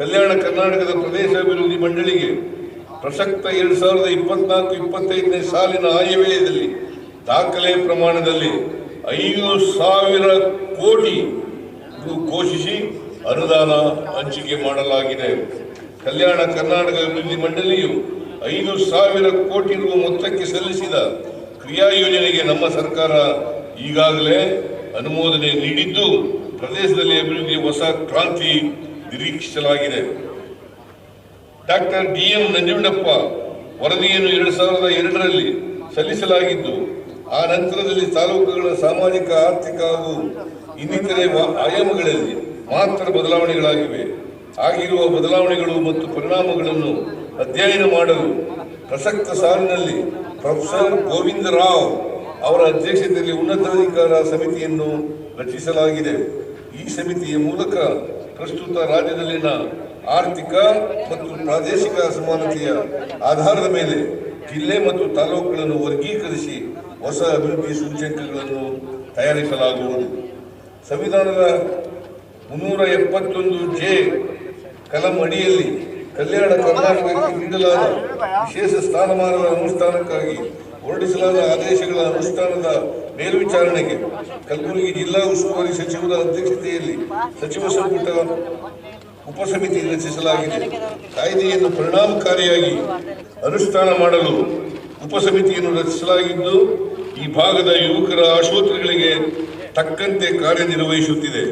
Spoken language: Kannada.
ಕಲ್ಯಾಣ ಕರ್ನಾಟಕದ ಪ್ರದೇಶ ಅಭಿವೃದ್ಧಿ ಮಂಡಳಿಗೆ ಪ್ರಸಕ್ತ ಎರಡ್ ಸಾವಿರದ ಇಪ್ಪತ್ನಾಲ್ಕು, ಇಪ್ಪತ್ತೈದನೇ ಸಾಲಿನ ಆಯವ್ಯಯದಲ್ಲಿ ದಾಖಲೆ ಪ್ರಮಾಣದಲ್ಲಿ ಐದು ಸಾವಿರ ಕೋಟಿ ಘೋಷಿಸಿ ಅನುದಾನ ಹಂಚಿಕೆ ಮಾಡಲಾಗಿದೆ. ಕಲ್ಯಾಣ ಕರ್ನಾಟಕ ಅಭಿವೃದ್ಧಿ ಮಂಡಳಿಯು ಐದು ಸಾವಿರ ಕೋಟಿ ರೂ ಮೊತ್ತಕ್ಕೆ ಸಲ್ಲಿಸಿದ ಕ್ರಿಯಾ ಯೋಜನೆಗೆ ನಮ್ಮ ಸರ್ಕಾರ ಈಗಾಗಲೇ ಅನುಮೋದನೆ ನೀಡಿದ್ದು, ಪ್ರದೇಶದಲ್ಲಿ ಅಭಿವೃದ್ಧಿ ಹೊಸ ಕ್ರಾಂತಿ ನಿರೀಕ್ಷಿಸಲಾಗಿದೆ. ಡಾಕ್ಟರ್ ಡಿ ಎಂ ನಂಜುಂಡಪ್ಪ ವರದಿಯನ್ನು ಎರಡು ಸಾವಿರದ ಎರಡರಲ್ಲಿ ಸಲ್ಲಿಸಲಾಗಿದ್ದು, ಆ ನಂತರದಲ್ಲಿ ತಾಲೂಕುಗಳ ಸಾಮಾಜಿಕ, ಆರ್ಥಿಕ ಹಾಗೂ ಇನ್ನಿತರೆ ಆಯಾಮಗಳಲ್ಲಿ ಮಾತ್ರ ಬದಲಾವಣೆಗಳಾಗಿವೆ. ಆಗಿರುವ ಬದಲಾವಣೆಗಳು ಮತ್ತು ಪರಿಣಾಮಗಳನ್ನು ಅಧ್ಯಯನ ಮಾಡಲು ಪ್ರಸಕ್ತ ಸಾಲಿನಲ್ಲಿ ಪ್ರೊಫೆಸರ್ ಗೋವಿಂದ ರಾವ್ ಅವರ ಅಧ್ಯಕ್ಷತೆಯಲ್ಲಿ ಉನ್ನತಾಧಿಕಾರ ಸಮಿತಿಯನ್ನು ರಚಿಸಲಾಗಿದೆ. ಈ ಸಮಿತಿಯ ಮೂಲಕ ಪ್ರಸ್ತುತ ರಾಜ್ಯದಲ್ಲಿನ ಆರ್ಥಿಕ ಮತ್ತು ಪ್ರಾದೇಶಿಕ ಅಸಮಾನತೆಯ ಆಧಾರದ ಮೇಲೆ ಜಿಲ್ಲೆ ಮತ್ತು ತಾಲೂಕುಗಳನ್ನು ವರ್ಗೀಕರಿಸಿ ಹೊಸ ಅಭಿವೃದ್ಧಿ ಸೂಚ್ಯಂಕಗಳನ್ನು ತಯಾರಿಸಲಾಗುವುದು. ಸಂವಿಧಾನದ ಮುನ್ನೂರ ಎಪ್ಪತ್ತೊಂದು ಜೆ ಕಲಂ ಅಡಿಯಲ್ಲಿ ಕಲ್ಯಾಣ ಕರ್ನಾಟಕಕ್ಕೆ ನೀಡಲಾದ ವಿಶೇಷ ಸ್ಥಾನಮಾನದ ಅನುಷ್ಠಾನಕ್ಕಾಗಿ ಹೊರಡಿಸಲಾದ ಆದೇಶಗಳ ಅನುಷ್ಠಾನದ ಮೇಲ್ವಿಚಾರಣೆಗೆ ಕಲಬುರಗಿ ಜಿಲ್ಲಾ ಉಸ್ತುವಾರಿ ಸಚಿವರ ಅಧ್ಯಕ್ಷತೆಯಲ್ಲಿ ಸಚಿವ ಸಂಪುಟ ಉಪಸಮಿತಿ ರಚಿಸಲಾಗಿದೆ. ಕಾಯ್ದೆಯನ್ನು ಪರಿಣಾಮಕಾರಿಯಾಗಿ ಅನುಷ್ಠಾನ ಮಾಡಲು ಉಪಸಮಿತಿಯನ್ನು ರಚಿಸಲಾಗಿದ್ದು, ಈ ಭಾಗದ ಯುವಕರ ಆಶೋತ್ತರಗಳಿಗೆ ತಕ್ಕಂತೆ ಕಾರ್ಯನಿರ್ವಹಿಸುತ್ತಿದೆ.